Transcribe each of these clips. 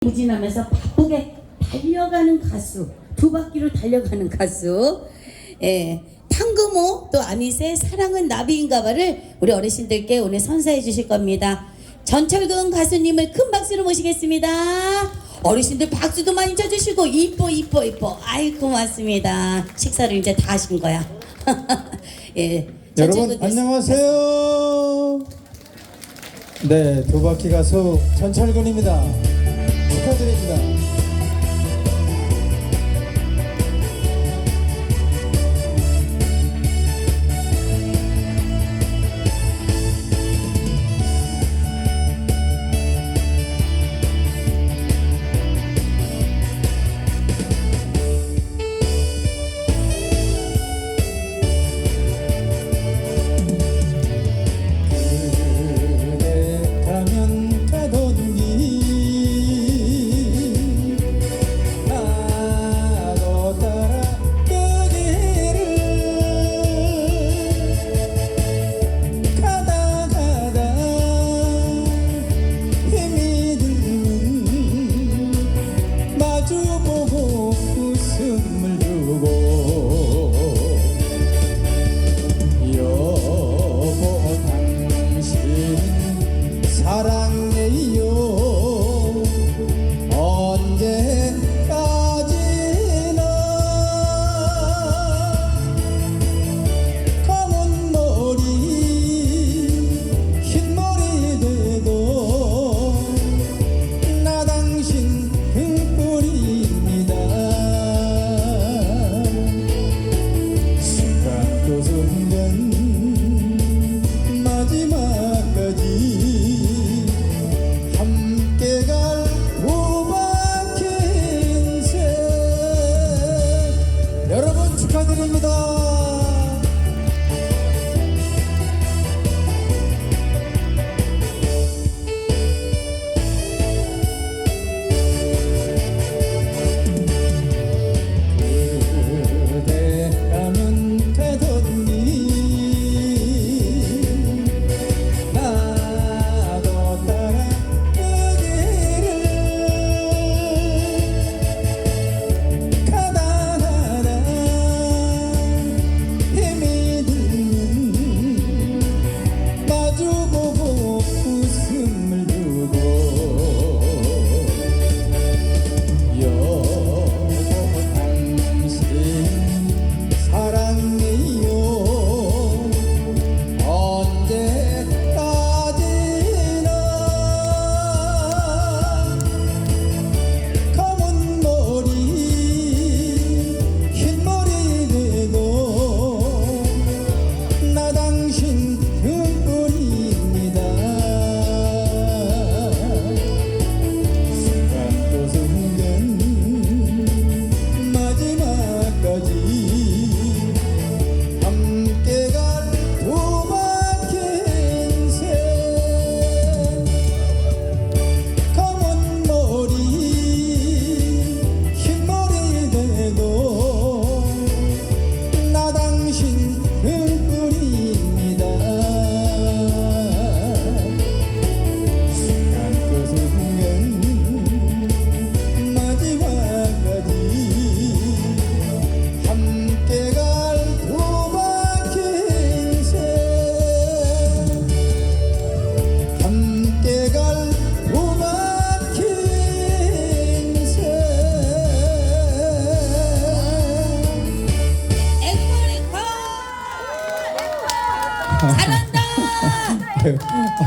부진하면서 바쁘게 달려가는 가수 두 바퀴로 달려가는 가수. 예 탕금호 또 아미새 사랑은 나비인가봐를 우리 어르신들께 오늘 선사해 주실 겁니다. 전철근 가수님을 큰 박수로 모시겠습니다. 어르신들 박수도 많이 쳐주시고 이뻐 이뻐 이뻐. 아이 고맙습니다. 식사를 이제 다 하신 거야. 예 여러분 전철근 안녕하세요. 네, 두 바퀴 가수 전철근입니다. 사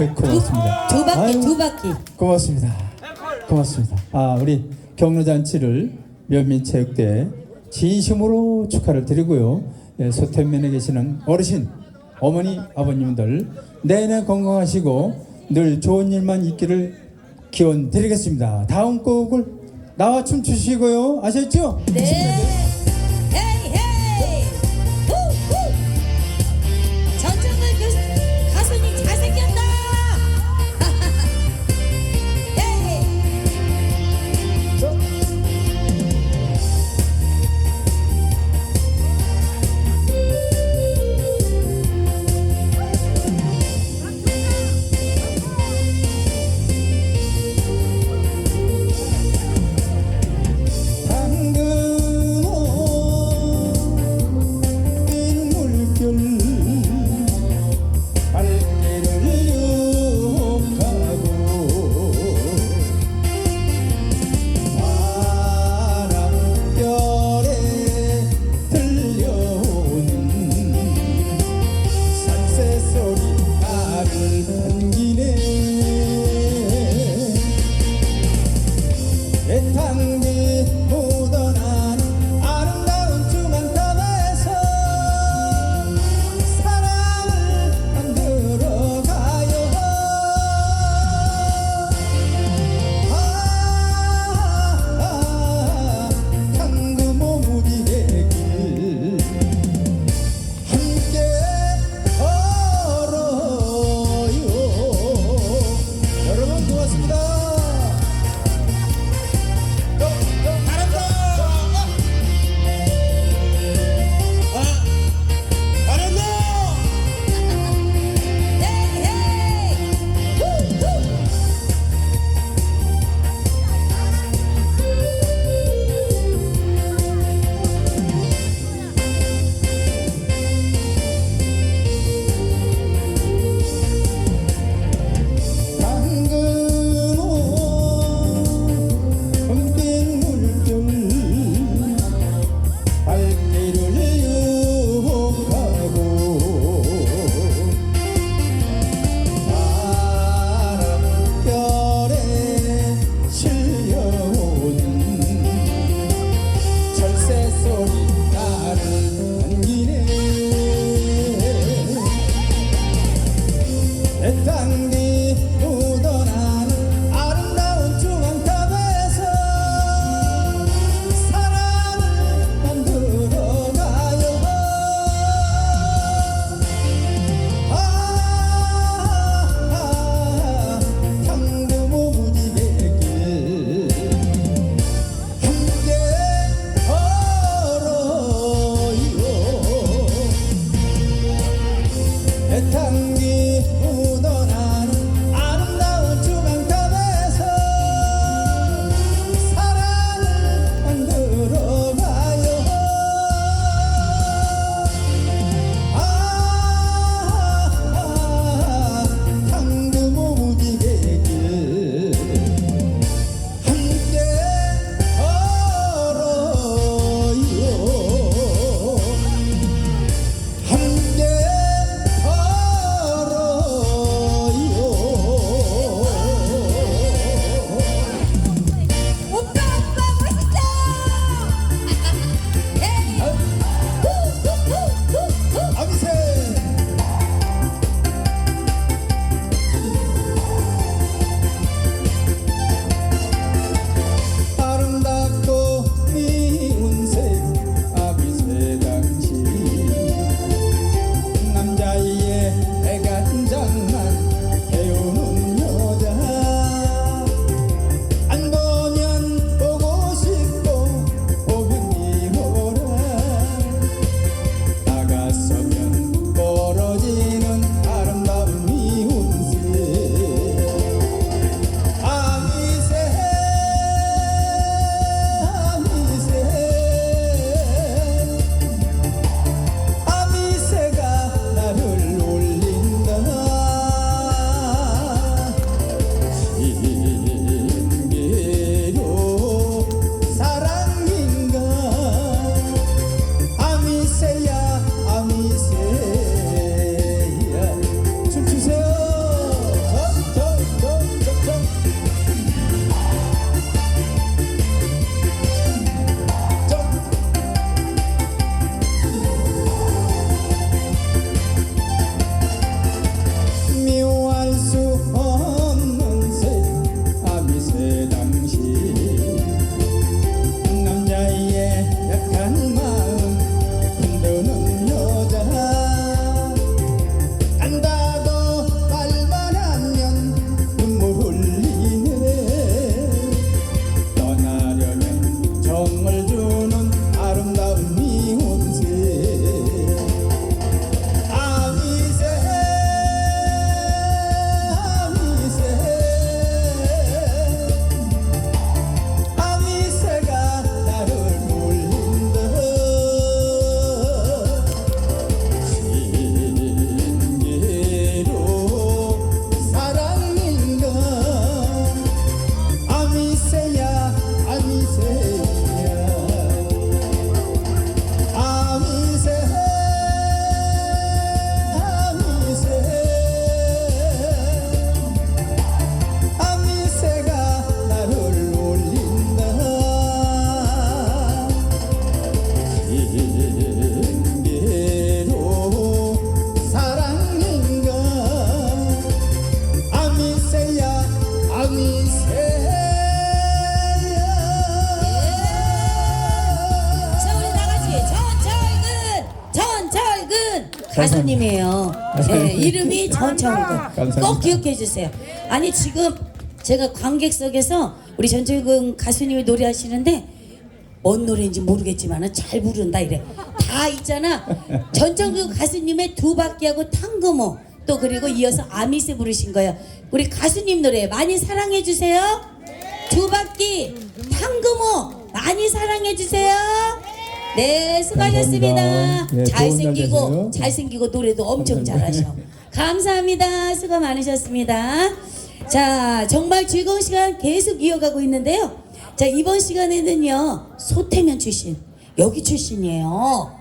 아유, 고맙습니다. 두 바퀴 아유, 두 바퀴 고맙습니다. 고맙습니다. 아, 우리 경로 잔치를 면민 체육대에 진심으로 축하를 드리고요. 예, 소태면에 계시는 어르신, 어머니, 아버님들 내내 건강하시고 늘 좋은 일만 있기를 기원 드리겠습니다. 다음 곡을 나와 춤 추시고요. 아셨죠? 네. 가수님이에요. 네, 이름이 전청근. 꼭 기억해 주세요. 아니 지금 제가 관객석에서 우리 전청근 가수님이 노래하시는데 뭔 노래인지 모르겠지만 잘 부른다 이래. 다 있잖아. 전청근 가수님의 두 바퀴하고 탕금호 또 그리고 이어서 아미세 부르신 거예요. 우리 가수님 노래 많이 사랑해 주세요. 두 바퀴 탕금호 많이 사랑해 주세요. 네, 수고하셨습니다. 네, 잘생기고. 잘생기고 노래도 엄청 감사합니다. 잘하셔. 감사합니다. 수고 많으셨습니다. 자, 정말 즐거운 시간 계속 이어가고 있는데요. 자, 이번 시간에는요, 소태면 출신, 여기 출신이에요.